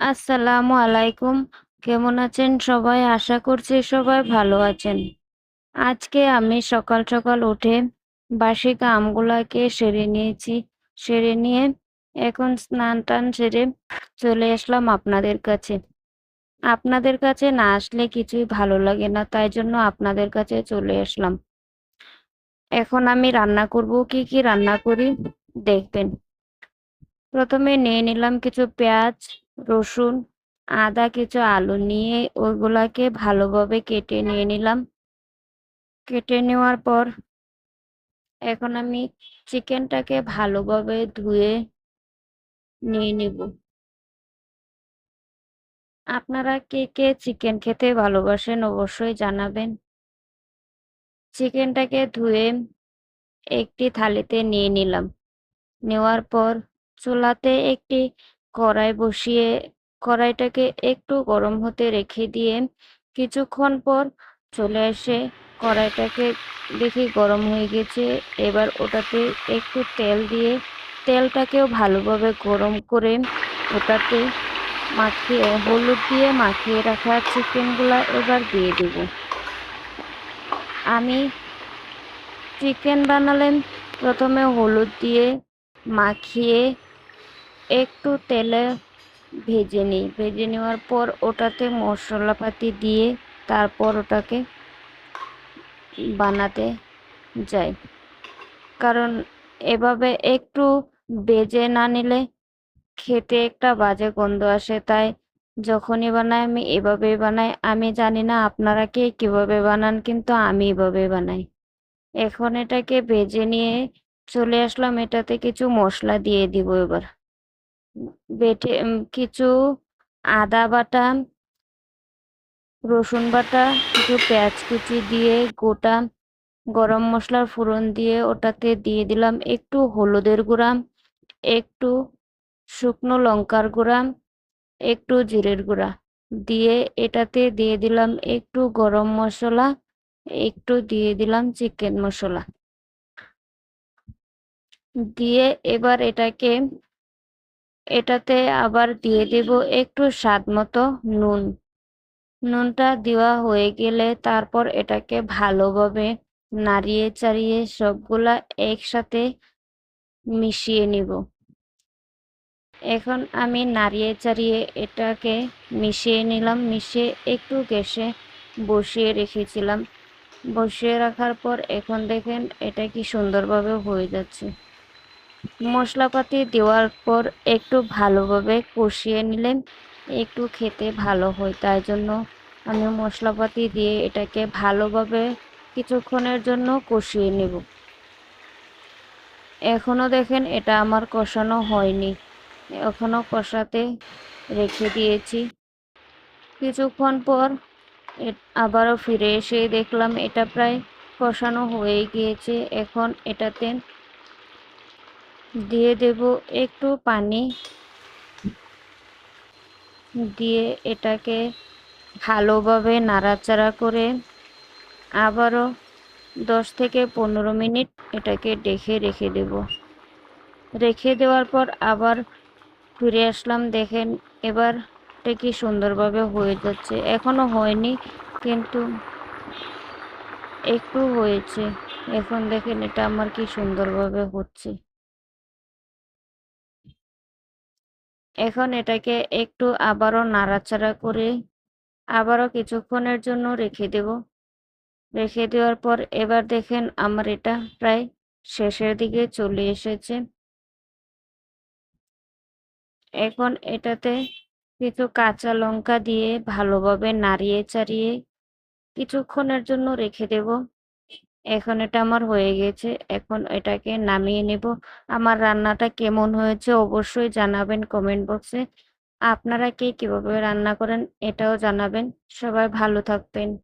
আসসালামু আলাইকুম। কেমন আছেন সবাই? আশা করছি সবাই ভালো আছেন। আজকে আমি সকাল সকাল উঠে বাসি কামগুলাকে সেরে নিয়েছি। সেরে নিয়ে এখন স্নান টান সেরে চলে আসলাম আপনাদের কাছে। আপনাদের কাছে না আসলে কিছুই ভালো লাগে না, তাই জন্য আপনাদের কাছে চলে আসলাম। এখন আমি রান্না করব, কি কি রান্না করি দেখবেন। প্রথমে নিয়ে নিলাম কিছু পেঁয়াজ রসুন, আদা, কিছু আলু নিয়ে ওইগুলাকে ভালোভাবে কেটে নিয়ে নিলাম। কেটে নেওয়ার পর এখন আমি চিকেনটাকে ভালোভাবে ধুয়ে নিয়ে নিব। আপনারা কে কে চিকেন খেতে ভালোবাসেন অবশ্যই জানাবেন। চিকেনটাকে ধুয়ে একটি থালিতে নিয়ে নিলাম। নেওয়ার পর চুলাতে একটি কড়াই বসিয়ে কড়াইটাকে একটু গরম হতে রেখে দিয়ে কিছুক্ষণ পর চলে এসে কড়াইটাকে দেখি গরম হয়ে গেছে। এবার ওটাতে একটু তেল দিয়ে তেলটাকেও ভালোভাবে গরম করে ওটাতে মাখিয়ে, হলুদ দিয়ে মাখিয়ে রাখা চিকেনগুলা এবার দিয়ে দেব। আমি চিকেন বানালেন। প্রথমে হলুদ দিয়ে মাখিয়ে একটু তেলে ভেজে নিই। ভেজে নেওয়ার পর ওটাতে মশলাপাতি দিয়ে তারপর ওটাকে বানাতে যাই। কারণ এভাবে একটু বেজে না নিলে খেতে একটা বাজে গন্ধ আসে। তাই যখনই বানাই আমি এভাবেই বানাই। আমি জানি না আপনারা কে কীভাবে বানান, কিন্তু আমি এভাবে বানাই। এখন এটাকে ভেজে নিয়ে চলে আসলাম। এটাতে কিছু মশলা দিয়ে দিব এবার। বেটে কিছু আদা বাটা, রসুন বাটা, কিছু পেঁয়াজ কুচি দিয়ে গোটা গরম মশলার ফোড়ন দিয়ে ওটাতে দিয়ে দিলাম একটু হলুদের গুঁড়া, একটু শুকনো লঙ্কার গুঁড়া, একটু জিরের গুঁড়া দিয়ে এটাতে দিয়ে দিলাম একটু গরম মশলা, একটু দিয়ে দিলাম চিকেন মশলা। দিয়ে এবার এটাকে এটাতে আবার দিয়ে দেব একটু স্বাদ মতো নুন। নুনটা দেওয়া হয়ে গেলে তারপর এটাকে ভালোভাবে নাড়িয়ে চাড়িয়ে সবগুলা একসাথে মিশিয়ে নিব। এখন আমি নাড়িয়ে চাড়িয়ে এটাকে মিশিয়ে নিলাম, মিশিয়ে একটু গ্যাসে বসিয়ে রেখেছিলাম। বসিয়ে রাখার পর এখন দেখেন এটা কি সুন্দরভাবে হয়ে যাচ্ছে। মশলাপাতি দেওয়ার পর একটু ভালোভাবে কষিয়ে নিলেন, একটু খেতে ভালো হয়। তাই জন্য আমি মশলাপাতি দিয়ে এটাকে ভালোভাবে কিছুক্ষণের জন্য কষিয়ে নেব। এখনও দেখেন এটা আমার কষানো হয়নি। এখনও কষাতে রেখে দিয়েছি। কিছুক্ষণ পর আবারও ফিরে এসে দেখলাম এটা প্রায় কষানো হয়ে গিয়েছে। এখন এটাতে দিয়ে দেব একটু পানি। দিয়ে এটাকে ভালোভাবে নাড়াচাড়া করে আবারও দশ থেকে পনেরো মিনিট এটাকে ডেকে রেখে দেব। রেখে দেওয়ার পর আবার ফিরে আসলাম, দেখেন এবার এটা কি সুন্দরভাবে হয়ে যাচ্ছে। এখনও হয়নি, কিন্তু একটু হয়েছে। এখন দেখেন এটা আমার কি সুন্দরভাবে হচ্ছে। এখন এটাকে একটু আবারও নাড়াচাড়া করে আবারও কিছুক্ষণের জন্য রেখে দেব। রেখে দেওয়ার পর এবার দেখেন আমার এটা প্রায় শেষের দিকে চলে এসেছে। এখন এটাতে কিছু কাঁচা লঙ্কা দিয়ে ভালোভাবে নাড়িয়ে চাড়িয়ে কিছুক্ষণের জন্য রেখে দেব। এখন এটা আমার হয়ে গেছে। এখন এটাকে নামিয়ে নেব। আমার রান্নাটা কেমন হয়েছে অবশ্যই জানাবেন কমেন্ট বক্সে আপনারা কে কীভাবে রান্না করেন এটাও জানাবেন। সবাই ভালো থাকবেন।